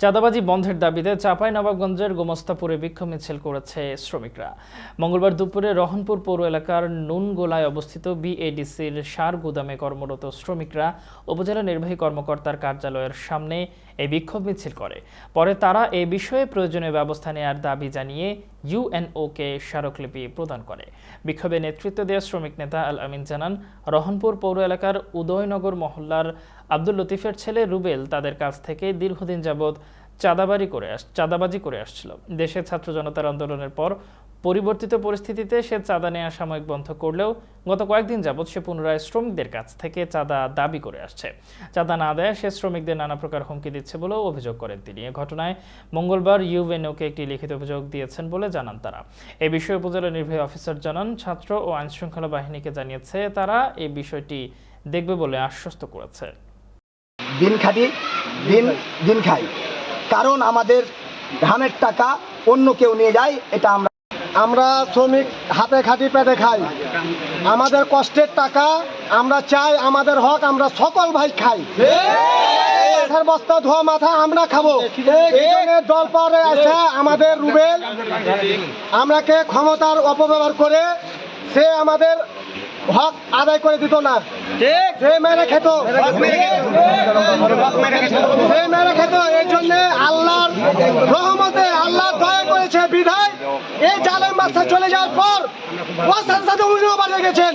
চাঁদাবাজি বন্ধের দাবিতে চাপাই নবাবগঞ্জের গোমস্তাপুরে বিক্ষোভ মিছিল করেছে শ্রমিকরা। মঙ্গলবার দুপুরে রহনপুর পৌর এলাকার নুনগোলায় অবস্থিত বিএডিসির সার গুদামে কর্মরত শ্রমিকরা উপজেলা নির্বাহী কর্মকর্তার কার্যালয়ের সামনে এই বিক্ষোভ মিছিল করে। পরে তারা এ বিষয়ে প্রয়োজনীয় ব্যবস্থা নেওয়ার দাবি জানিয়ে ইউএনওকে স্মারকলিপি প্রদান করে। বিক্ষোভে নেতৃত্ব দেওয়া শ্রমিক নেতা আল আমিন জানান, রহনপুর পৌর এলাকার উদয়নগর মহল্লার আব্দুল লতিফের ছেলে রুবেল তাদের কাছ থেকে দীর্ঘদিন যাবৎ চাঁদাবাজি করে আস, চাঁদাবাজি করে আসছিল। দেশের ছাত্র জনতার আন্দোলনের পর পরিবর্তিত পরিস্থিতিতে সে চাঁদা নেওয়া সাময়িক বন্ধ করলেও গত কয়েকদিন যাবৎ সে পুনরায় শ্রমিকদের কাছ থেকে চাঁদা দাবি করে আসছে। চাঁদা না দেয় সে শ্রমিকদের নানা প্রকার হুমকি দিচ্ছে বলেও অভিযোগ করেন তিনি। এ ঘটনায় মঙ্গলবার ইউএনওকে একটি লিখিত অভিযোগ দিয়েছেন বলে জানান তারা। এ বিষয়ে উপজেলা নির্বাহী অফিসার জানান, ছাত্র ও আইনশৃঙ্খলা বাহিনীকে জানিয়েছে তারা এই বিষয়টি দেখবে বলে আশ্বস্ত করেছে। দিন খাটি, দিন দিন খাই। কারণ আমাদের ধানের টাকা অন্য কেউ নিয়ে যায় এটা আমরা আমরা শ্রমিক হাতে খাটি পেটে খাই। আমাদের কষ্টের টাকা আমরা চাই আমাদের হক আমরা সকল ভাই খাই। মাথার বস্তা ধোয়া মাথা আমরা খাব। দল পরে আছে আমাদের রুবেল। আমরাকে ক্ষমতার অপব্যবহার করে সে আমাদের হক আদায় করে দিত না। সে মেরে খেত। রহমতে আল্লাহ দয়া করেছে, বিধায় এই জালের মাথা চলে যাওয়ার পর ও সাথে সাথে উনিও বাড়িয়ে গেছেন।